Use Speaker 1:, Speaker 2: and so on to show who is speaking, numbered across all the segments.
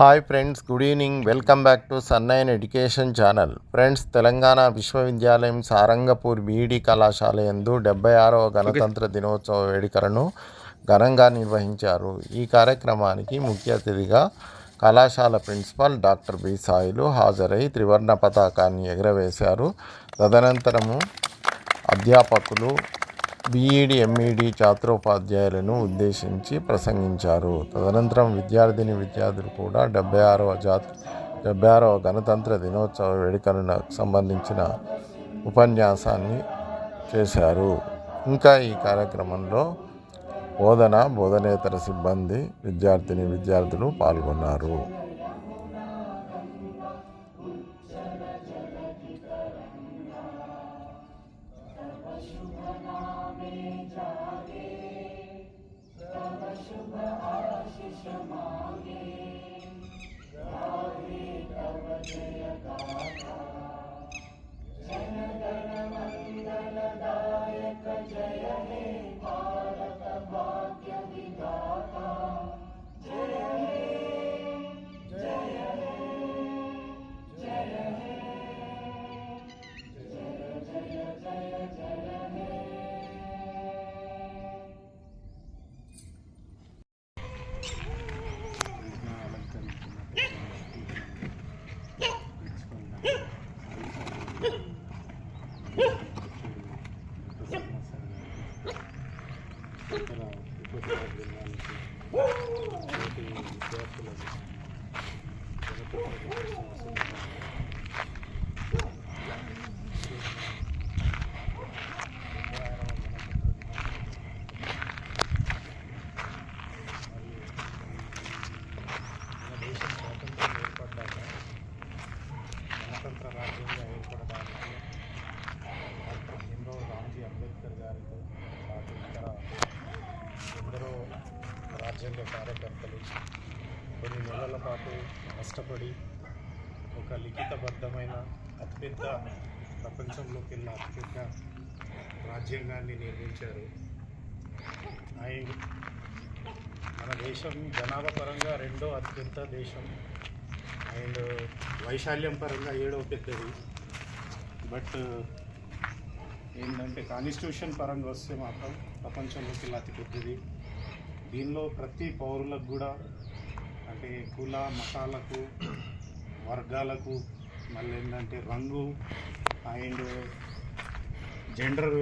Speaker 1: Hi friends good evening. Welcome back to సన్నైన్ education channel. Friends Telangana విశ్వవిద్యాలయం Sarangapur BEd కళాశాల యందు డెబ్బై ఆరవ గణతంత్ర దినోత్సవ వేడుకలను ఘనంగా నిర్వహించారు. ఈ కార్యక్రమానికి ముఖ్య అతిథిగా కళాశాల ప్రిన్సిపాల్ డాక్టర్ బి. సాయిలు హాజరై త్రివర్ణ పతాకాన్ని ఎగరవేశారు. తదనంతరము అధ్యాపకులు బీఈడి ఎంఈడి ఛాత్రోపాధ్యాయులను ఉద్దేశించి ప్రసంగించారు. తదనంతరం విద్యార్థిని విద్యార్థులు కూడా డెబ్బై ఆరవ జాత్ డెబ్బై ఆరవ గణతంత్ర దినోత్సవ వేడుకలకు సంబంధించిన ఉపన్యాసాన్ని చేశారు. ఇంకా ఈ కార్యక్రమంలో బోధన బోధనేతర సిబ్బంది విద్యార్థిని విద్యార్థులు పాల్గొన్నారు.
Speaker 2: రాజ్యాంగ కార్యకర్తలు కొన్ని నెలల పాటు కష్టపడి ఒక లిఖితబద్ధమైన అతిపెద్ద ప్రపంచంలోకి వెళ్ళిన అతిపెద్ద రాజ్యాంగాన్ని నిర్మించారు. ఆయన మన దేశం జనాభా పరంగా రెండో అత్యంత దేశం. అండ్ వైశాల్యం పరంగా ఏడో పెద్దది. బట్ ఏంటంటే కాన్స్టిట్యూషన్ పరంగా వస్తే మాత్రం ప్రపంచంలోకి వెళ్ళి అతిపెద్దది దీనిలో ప్రతి పౌరులకు కూడా అంటే కుల మతాలకు వర్గాలకు మళ్ళీ ఏంటంటే రంగు అండ్ జెండర్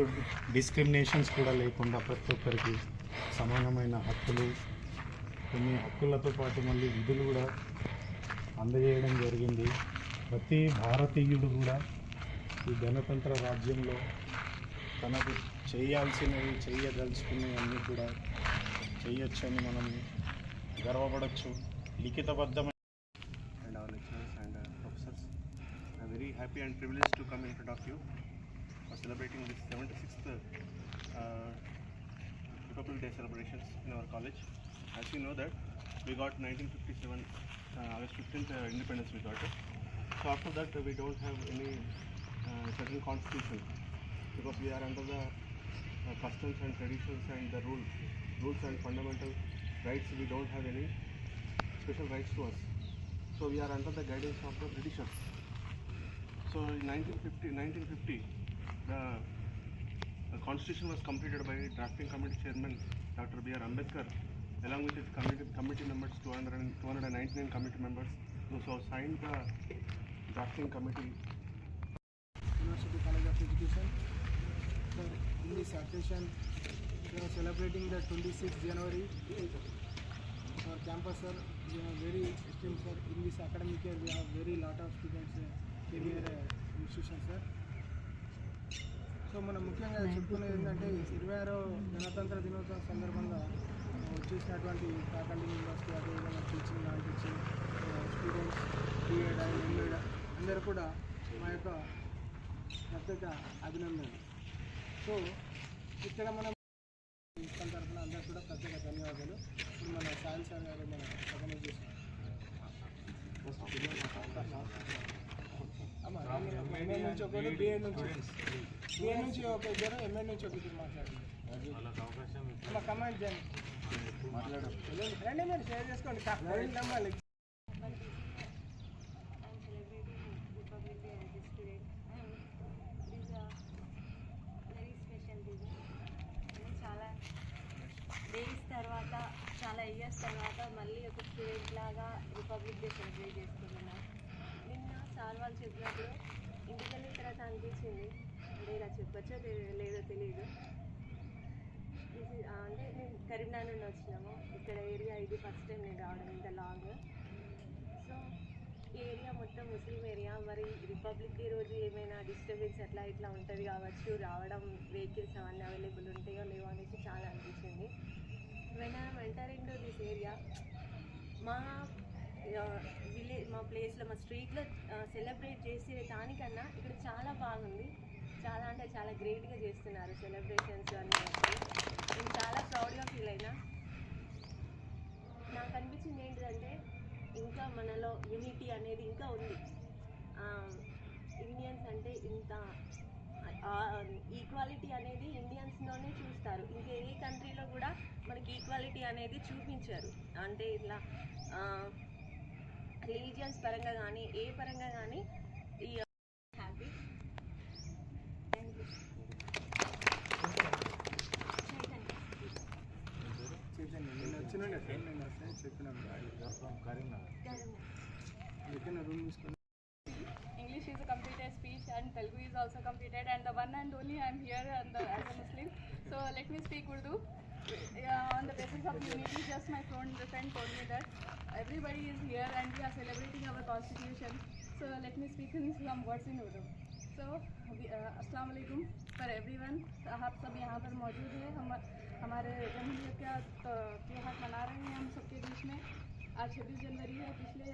Speaker 2: డిస్క్రిమినేషన్స్ కూడా లేకుండా ప్రతి ఒక్కరికి సమానమైన హక్కులు కొన్ని హక్కులతో పాటు మళ్ళీ విధులు కూడా అందజేయడం జరిగింది. ప్రతి భారతీయుడు కూడా ఈ గణతంత్ర రాజ్యంలో తనకు చేయాల్సినవి చేయదలుచుకున్నవన్నీ కూడా చేయొచ్చని మనం గర్వపడవచ్చు లిఖితబద్ధమైన
Speaker 3: happy and privileged to come in front of you for celebrating the 76th uh, Republic Day celebrations in our college. As you know that we got 1957 uh, August 15th uh, independence we got. So after that uh, we don't have any uh, certain constitution because we are under the uh, customs and traditions and the rules, rules and fundamental rights. We don't have any special rights to us. So we are under the guidance of the Britishers. So in 1950, 1950 the, the constitution was completed by drafting committee chairman Dr. B.R. Ambedkar along with his committee, committee members, 200 and 299 committee members who so signed the drafting committee
Speaker 4: University College of Education. In this occasion, we are celebrating the 26th January. Our campus, sir, we are very esteemed, sir. In this academic year, we have very lot of students uh, uh, institution, sir. So మనం ముఖ్యంగా చెప్పుకునేది ఏంటంటే ఇరవై ఆరో గణతంత్ర దినోత్సవం సందర్భంగా వచ్చేసినటువంటి ఫ్యాకల్టీ మెంబర్స్కి అదేవిధంగా teaching non teaching students B Ed M Ed అందరూ కూడా మా యొక్క ప్రత్యేక అభినందనలు. సో ఇక్కడ మనం ఇష్టం తరఫున అందరూ కూడా ప్రత్యేక ధన్యవాదాలు. ఇప్పుడు మన సాయి సార్ గారు మన చేశారు అమ్మ ఎంఏ నుంచి ఒకరు బిఏ నుంచి బిఏ నుంచి ఒక ఇద్దరు ఎంఏ నుంచి ఒక ఇద్దరు మాట్లాడండి. అలా కమాండ్ చేయండి. రండి మీరు షేర్ చేసుకోండి. పాయింట్ డేస్ తర్వాత చాలా
Speaker 5: ఇయర్స్ తర్వాత మళ్ళీ ఒక స్టూడెంట్ లాగా రిపబ్లిక్ డే సెలబ్రేట్ చేసుకుంటున్నాను నిన్న సార్ వాళ్ళు చెప్పినప్పుడు ఎందుకని తర్వాత అనిపించింది అంటే ఇలా చెప్పచ్చో లేదో తెలియదు ఇది అంటే మేము కరీంనగర్ నుండి వచ్చినాము. ఇక్కడ ఏరియా ఇది ఫస్ట్ టైం నేను రావడం ఇంత లాంగ్ సో ఈ ఏరియా మొత్తం ముస్లిం ఏరియా. మరి రిపబ్లిక్ డే రోజు ఏమైనా డిస్టర్బెన్స్ అట్లా ఇట్లా ఉంటుంది కావచ్చు. రావడం వెహికల్స్ అవన్నీ అవైలబుల్ ఉంటాయో లేవో అనేసి చాలా అనిపించింది. When I'm entering to this area మా విలేజ్ మా ప్లేస్లో మా స్ట్రీట్లో సెలబ్రేట్ చేసే దానికన్నా ఇక్కడ చాలా బాగుంది. చాలా అంటే చాలా గ్రేట్గా చేస్తున్నారు సెలబ్రేషన్స్ అన్నీ నేను చాలా ప్రౌడ్గా ఫీల్ అయినా. నాకు అనిపించింది ఏంటిదంటే ఇంకా మనలో యూనిటీ అనేది ఇంకా ఉంది. ఇండియన్స్ అంటే ఇంత ఈక్వాలిటీ అనేది ఇండియన్స్లోనే చూస్తారు. ఇంకా ఏ కంట్రీలో కూడా మనకి ఈక్వాలిటీ అనేది చూపించారు. అంటే ఇట్లా రిలీజియన్స్ పరంగా కానీ ఏ పరంగా కానీ ఈ
Speaker 4: happy
Speaker 6: English is a completed speech and Telugu is also completed and the one and only I am here and the, as a Muslim. So let me speak Urdu. Yeah, on the basis of unity, just my friend, friend told me that everybody is here and we are celebrating our constitution. So let me speak in some words in Urdu. So uh, अस्सलाम वालेकुम for everyone आप सब यहाँ पर मौजूद हैं हम हमारे जमहूरियत का त्यौहार मना रहे हैं हम सबके बीच में आज छब्बीस जनवरी है पिछले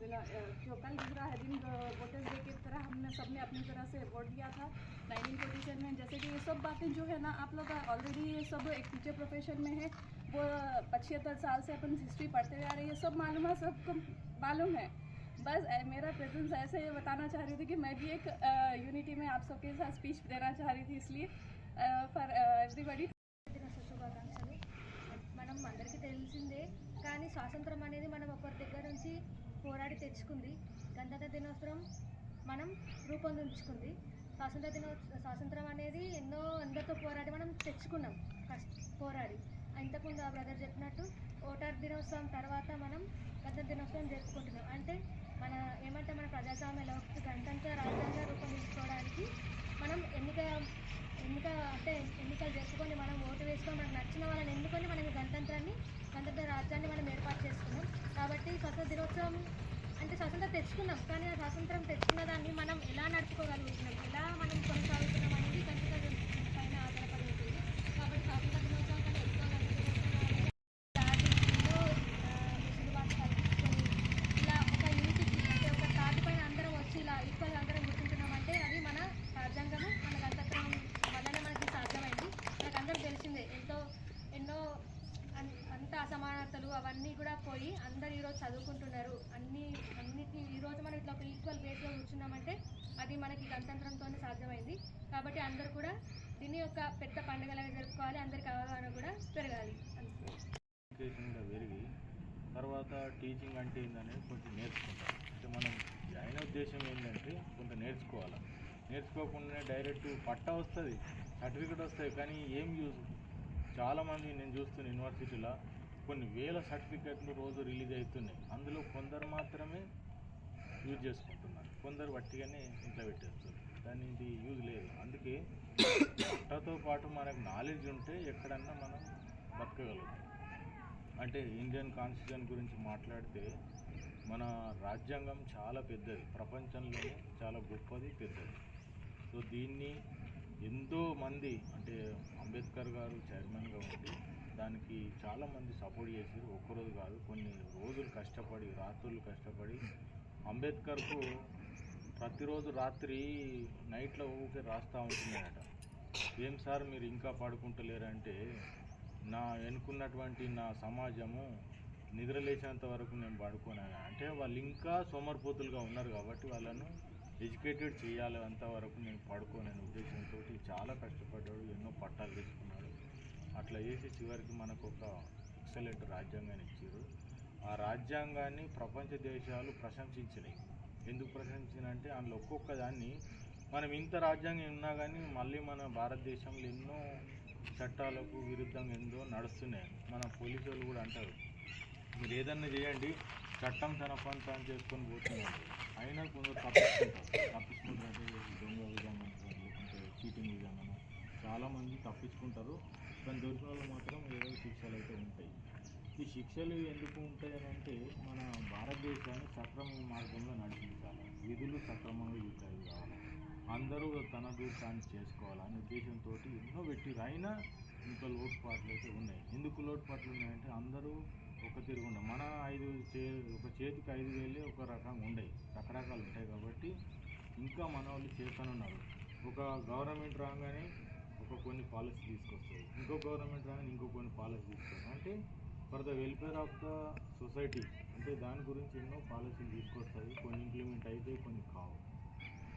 Speaker 6: दिन अ, जो कल गुजरा है दिन वोटर्स डे की तरह हमने सबने अपनी तरह से वोट दिया था नाइनटीन फोर्टी सेवन में जैसे कि ये सब बातें जो है ना आप लोग ऑलरेडी ये सब एक टीचर प्रोफेशन में है वो पचहत्तर साल से अपन हिस्ट्री पढ़ते आ रहे हैं ये सब मालूम है सबको मालूम है बस अ, मेरा प्रेजेंस ऐसे बताना चाह रही थी कि मैं भी एक यूनिटी में आप सबके साथ स्पीच देना चाह रही थी इसलिए फॉर एवरीबडी
Speaker 7: దినోత్సవ శుభాకాంక్షలు మనం అందరికీ తెలిసిందే కానీ స్వాతంత్రం అనేది మనం ఒకరి దగ్గర నుంచి పోరాడి తెచ్చుకుంది. గణతంత్ర దినోత్సవం మనం రూపొందించుకుంది. స్వాతంత్ర దినోత్సవ స్వాతంత్రం అనేది ఎన్నో అందరితో పోరాడి మనం తెచ్చుకున్నాం. ఫస్ట్ పోరాడి. ఇంతకుముందు ఆ బ్రదర్ చెప్పినట్టు ఓటర్ దినోత్సవం తర్వాత మనం గణతంత్ర దినోత్సవం జరుపుకుంటున్నాం. అంటే మన ఏమంటే మన ప్రజాస్వామ్యంలో గణతంత్ర రాజ్యాంగ రూపొందించుకోవడానికి మనం ఎన్నిక ఎన్నిక అంటే ఎన్నికలు జరుపుకొని మనం ఓటు వేసుకొని మనకు నచ్చిన వాళ్ళని ఎందుకు గణతంత్రాన్ని రాజ్యాన్ని మనం ఏర్పాటు చేసుకున్నాం. కాబట్టి స్వతంత్ర దినోత్సవం అంటే స్వతంత్రం తెచ్చుకున్నాం. కానీ ఆ స్వాతంత్రం తెచ్చుకున్న దాన్ని మనం ఎలా నడుపుకోగలుగుతున్నాం? ఎలా మనం కొనసాగుతున్నాం అనేది గణతంత్ర దినోత్సవం పైన ఆధారపడి ఉంటుంది కాబట్టి స్వాతంత్ర దినోత్సవం కన్నా ఎక్కువ గణతంత్ర ఎన్నో వెసులుబాటు కల్పించుకొని ఇలా ఒక యూనిటీకి అంటే ఒక తాటి పైన అందరం వచ్చి ఇలా ఈక్వల్గా అందరం కూర్చుంటున్నామంటే అది మన రాజ్యాంగము మన గణతంత్రం వల్లనే మనకి సాధ్యమైంది మనకు అందరం తెలిసిందే ఎంతో ఎన్నో అన్- అంత అసమానతలు అవన్నీ కూడా పోయి అందరు ఈరోజు చదువుకుంటున్నారు అన్ని అన్నిటి ఈరోజు ఈక్వల్ బేస్లో కూర్చున్నామంటే అది మనకి గణతంత్రంతోనే సాధ్యమైంది. కాబట్టి అందరూ కూడా దీన్ని ఒక పెద్ద పండుగలాగా జరుపుకోవాలి అందరికి అవగాహన కూడా పెరగాలి.
Speaker 8: పెరిగి తర్వాత టీచింగ్ అంటే ఏందనేది కొంచెం నేర్చుకుంటాం. అంటే మనం జాయిన్ ఉద్దేశం ఏంటంటే కొంత నేర్చుకోవాలి. నేర్చుకోకుండా డైరెక్ట్ పట్టా వస్తుంది సర్టిఫికెట్ వస్తుంది కానీ ఏం యూజ్ చాలామంది నేను చూస్తున్న యూనివర్సిటీలో కొన్ని వేల సర్టిఫికెట్లు రోజు రిలీజ్ అవుతున్నాయి. అందులో కొందరు మాత్రమే యూజ్ చేసుకుంటున్నారు కొందరు వట్టిగానే ఇంట్లో పెట్టేస్తారు. దాని ఇది యూజ్ లేదు. అందుకే పట్టాతో పాటు మనకు నాలెడ్జ్ ఉంటే ఎక్కడన్నా మనం బతకగలుగుతాం. అంటే ఇండియన్ కాన్స్టిట్యూషన్ గురించి మాట్లాడితే మన రాజ్యాంగం చాలా పెద్దది. ప్రపంచంలోనే చాలా గొప్పది పెద్దది. సో దీన్ని ఎంతో మంది అంటే అంబేద్కర్ గారు చైర్మన్గా ఉండి దానికి చాలామంది సపోర్ట్ చేశారు. ఒక్కరోజు కాదు కొన్ని రోజులు కష్టపడి రాత్రులు కష్టపడి అంబేద్కర్కు ప్రతిరోజు రాత్రి నైట్లో ఊకే రాస్తూ ఉంటున్నాయట ఏం సార్ మీరు ఇంకా పడుకుంటలేరంటే నా ఎన్నుకున్నటువంటి నా సమాజము నిద్రలేచేంత వరకు నేను పడుకోను అంటే వాళ్ళు ఇంకా సోమరిపోతులుగా ఉన్నారు కాబట్టి వాళ్ళను ఎడ్యుకేటెడ్ చేయాలి అంతవరకు నేను పడుకోనని ఉద్దేశంతో చాలా కష్టపడ్డాడు ఎన్నో పట్టాలు తీసుకున్నాడు. అట్లా చేసి చివరికి మనకు ఒక ఎక్సలెంట్ రాజ్యాంగాన్ని ఇచ్చారు. ఆ రాజ్యాంగాన్ని ప్రపంచ దేశాలు ప్రశంసించినాయి. ఎందుకు ప్రశంసించినంటే అందులో ఒక్కొక్క దాన్ని మనం ఇంత రాజ్యాంగం ఉన్నా కానీ మళ్ళీ మన భారతదేశంలో ఎన్నో చట్టాలకు విరుద్ధంగా ఎందో నడుస్తున్నాయి. మన పోలీసు వాళ్ళు కూడా అంటారు మీరు ఏదన్నా చేయండి చట్టం తన పని తాను చేసుకొని పోతున్నారు అయినా కొందరు తప్పించుకుంటారు. తప్పించుకుంటారు దొంగ విధంగా లేకుంటే చీటింగ్ విధంగా చాలామంది తప్పించుకుంటారు. కానీ దొరికిన వాళ్ళు మాత్రం ఏదో శిక్షలు అయితే ఉంటాయి. ఈ శిక్షలు ఎందుకు ఉంటాయి అంటే మన భారతదేశాన్ని సక్రమ మార్గంలో నడిపించాలి. విధులు సక్రమంగా యూటిలైజ్ కావాలి. అందరూ తనది తాను చేసుకోవాలనే ఉద్దేశంతో ఎన్నో పెట్టిరు అయినా ఇంకా లోటుపాట్లు అయితే ఉన్నాయి. ఎందుకు లోటుపాట్లు ఉన్నాయంటే అందరూ ఒక తిరుగు మన ఐదు చే ఒక చేతికి ఐదు వేలే ఒక రకంగా ఉండయి. రకరకాలు ఉంటాయి కాబట్టి ఇంకా మన వాళ్ళు చేస్తానున్నారు ఒక గవర్నమెంట్ రాగానే ఒక కొన్ని పాలసీ తీసుకొస్తాయి. ఇంకో గవర్నమెంట్ రాగానే ఇంకో కొన్ని పాలసీ తీసుకొస్తాయి. అంటే for the welfare of the society అంటే దాని గురించి ఎన్నో పాలసీలు తీసుకొస్తుంది కొన్ని ఇంప్లిమెంట్ అయితే కొన్ని కావు.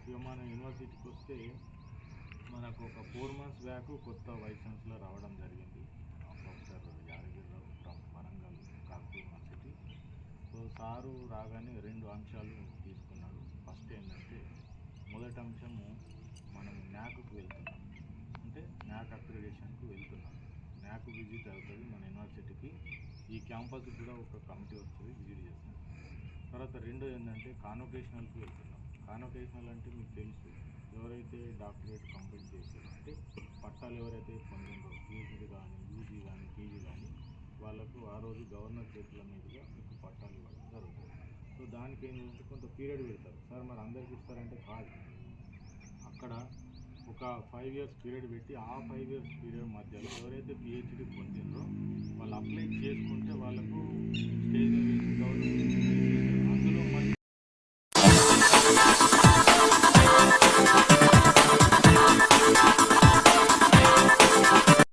Speaker 8: ఇక మన యూనివర్సిటీకి వస్తే మనకు ఒక ఫోర్ మంత్స్ బ్యాక్ కొత్త వైస్ ఛాన్సలర్ రావడం జరిగింది. Professor Yadagirirao from Warangal Kakatiya university so sir రాగానే రెండు అంశాలు తీసుకున్నాడు. ఫస్ట్ ఏంటంటే మొదటి అంశము మనం న్యాక్కు వెళ్తున్నాం. అంటే న్యాక్ నాకు విజిట్ అవుతుంది మన యూనివర్సిటీకి ఈ క్యాంపస్కి కూడా ఒక కమిటీ వస్తుంది విజిట్ చేస్తాం తర్వాత రెండో ఏంటంటే కాన్వకేషనల్కి వెళ్తున్నాం. కాన్వకేషనల్ అంటే మీకు తెలుసు ఎవరైతే డాక్టరేట్ కంప్లీట్ చేశారో అంటే పట్టాలు ఎవరైతే పొందిందో పిహెచ్డి కానీ యూజీ కానీ పీజీ కానీ వాళ్ళకు ఆ రోజు గవర్నర్ చేతుల మీదుగా మీకు పట్టాలు ఇవ్వడం జరుగుతుంది. సో దానికి ఏంటంటే కొంత పీరియడ్ పెడతారు. సార్ మరి అందరికి ఇస్తారంటే కాదు. అక్కడ ఒక ఫైవ్ ఇయర్స్ పీరియడ్ పెట్టి ఆ ఫైవ్ ఇయర్స్ పీరియడ్ మధ్యలో ఎవరైతే పిహెచ్డి పొందిందో వాళ్ళు అప్లై చేసుకుంటే వాళ్ళకు స్టేజ్ గవర్నమెంట్